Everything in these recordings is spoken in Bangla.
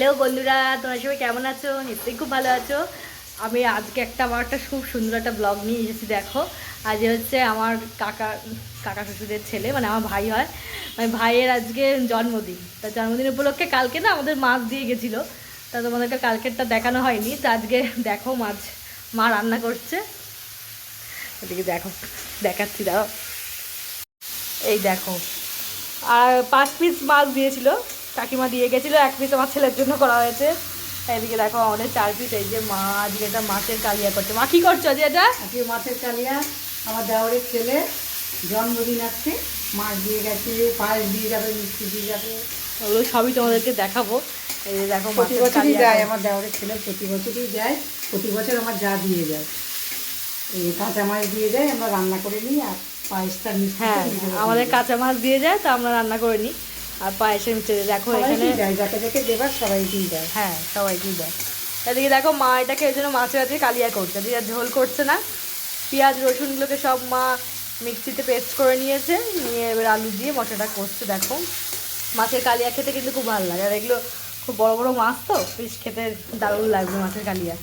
হ্যালো বন্ধুরা, তোমরা সবাই কেমন আছো? নিশ্চয়ই খুব ভালো আছো। আমি আজকে একটা, আমার একটা খুব সুন্দর একটা ব্লগ নিয়ে এসেছি, দেখো। আজ হচ্ছে আমার কাকা কাকা শ্বশুরের ছেলে মানে আমার ভাই হয়। মানে ভাইয়ের আজকে জন্মদিন। তার জন্মদিন উপলক্ষে কালকে না আমাদের মাছ দিয়ে গেছিল। তা তোমাদেরকে কালকেরটা দেখানো হয়নি। তো আজকে দেখো মাছ, মা রান্না করছে। এদিকে দেখো, দেখাচ্ছি দাও এই দেখো। আর পাঁচ পিস মাছ দিয়েছিল। কাকিমা দিয়ে গেছিল এক পিস আমার ছেলের জন্য করা হয়েছে। এদিকে দেখো আমাদের চার পিস এই যে মা আজকে এটা মাছের কালিয়া করছে। মা কি করছ যে এটা? আজকে মাছের কালিয়া আমার দেওয়ারের ছেলে জন্মদিন আসছে মাছ দিয়ে গেছে পায়েস দিয়ে যাবে মিষ্টি দিয়ে যাবে। ওগুলো সবই তোমাদেরকে দেখাবো। এই যে দেখো প্রতি মাছের বছরই দেয় আমার দেওয়ারের ছেলে প্রতি বছরই দেয় প্রতি বছর আমার যা দিয়ে যায়। এই কাঁচা মাছ দিয়ে যায় আমরা রান্না করে নিই আর পায়েসটা মিষ্টি হ্যাঁ আমাদের কাঁচা মাছ দিয়ে যায় তো আমরা রান্না করে নিই। আর পায়েসের মিষ্টি দেখো এখানে। যাকে যাকে দেবার সবাইকেই দেয়? হ্যাঁ সবাইকেই দেয়? এদিকে দেখো মা এটাকে এই জন্য মাছে মাছে কালিয়া করছে। এদিকে আর ঝোল করছে না। পেঁয়াজ রসুনগুলোকে সব মা মিক্সিতে পেস্ট করে নিয়েছে। নিয়ে এবার আলু দিয়ে মশলাটা করছে দেখো। মাছের কালিয়া খেতে কিন্তু খুব ভালো লাগে। আর এগুলো খুব বড় বড় মাছ তো বেশ খেতে দারুণ লাগবে মাছের কালিয়া।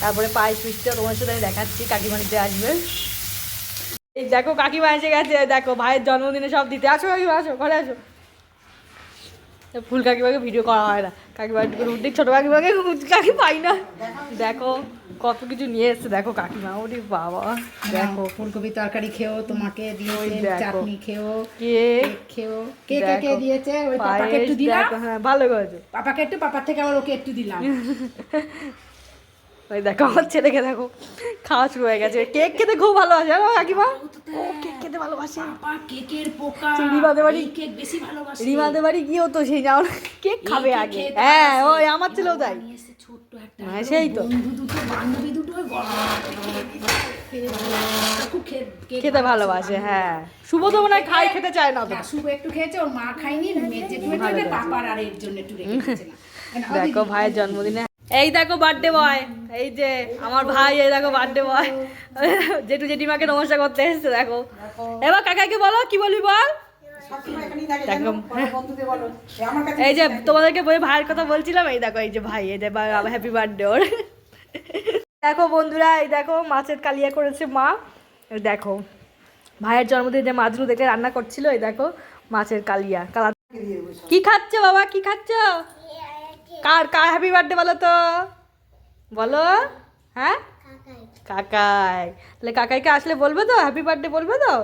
তারপরে পায়েস মিষ্টিও তোমার সাথে দেখাচ্ছি কাকিমানিতে আসবে। এই দেখো কাকিমা এসে গেছে দেখো ভাইয়ের জন্মদিনে সব দিতে। আসো কাকিমা আসো ঘরে আসো। ফুল কাকিমাকে ভিডিও করা হয় না। কাকিমা উঠে ছোটো কাকিমাকে কাকি পাই না। দেখো কত কিছু নিয়ে এসছে দেখো কাকিমা ওরে বাবা। দেখো। ফুলকপি তরকারি খেও তোমাকে দিয়েছে। চাটনি খেও কেক খেও কে কে কে দিয়েছে? ওই পাপাকে একটু দিলাম। হ্যাঁ ভালো করেছে। পাপাকে একটু পাপার থেকে আবার ওকে একটু দিলাম। ওই দেখো আমার ছেলেকে দেখো খাওয়া শুরু হয়ে গেছে। কেক খেতে খুব ভালোবাসে জানো কাকিমা? ও কেক খেতে ভালোবাসে। পাপা কেকের পোকা। রিমাদের বাড়ি কেক বেশি ভালোবাসে। রিমাদের বাড়ি গিয়েও তো সেই কেক খাবে আগে। হ্যাঁ ওই আমার ছেলেও তাই। ছোট্ট একটা হ্যাঁ সেই তো। বন্ধু দুটো বান্ধবী দুটো খেতে ভালোবাসে। হ্যাঁ। শুভ তো মনে হয় খাই খেতে চায় না শুভ একটু খেয়েছে ওর মা খায়নি মেয়ে যেটু পাপার আর এর জন্য একটু রেখে দেখো ভাইয়ের জন্মদিনে এই দেখো বার্থডে বয় এই যে আমার ভাই এই দেখো বার্থডে বয় জেঠু জেঠিমাকে নমস্কার করতে এসছে দেখো। এবার কাকাকে বলো কি বলবি বল? এই যে তোমাদেরকে বই ভাইয়ের কথা বলছিলাম এই দেখো এই যে ভাই এই যে হ্যাপি বার্থডে ওর। দেখো বন্ধুরা এই দেখো মাছের কালিয়া করেছে মা। দেখো ভাইয়ের জন্মদিন যে মাছগুলো দেখে রান্না করছিল এই দেখো মাছের কালিয়া। কালা কি খাচ্ছ বাবা? কি খাচ্ছ? কার কার হ্যাপি বার্থডে বলো তো? বলো হ্যাঁ? কাকাই। তাহলে কাকাইকে আসলে বলবে তো? হ্যাপি বার্থডে বলবে তো?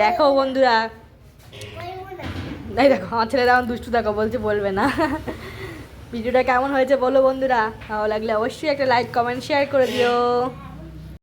দেখো বন্ধুরা। এই দেখো আমার ছেলেরা এখন দুষ্টু দেখো বলছে বলবে না। ভিডিওটা কেমন হয়েছে বলো বন্ধুরা? ভালো লাগলে অবশ্যই একটা লাইক কমেন্ট শেয়ার করে দিও।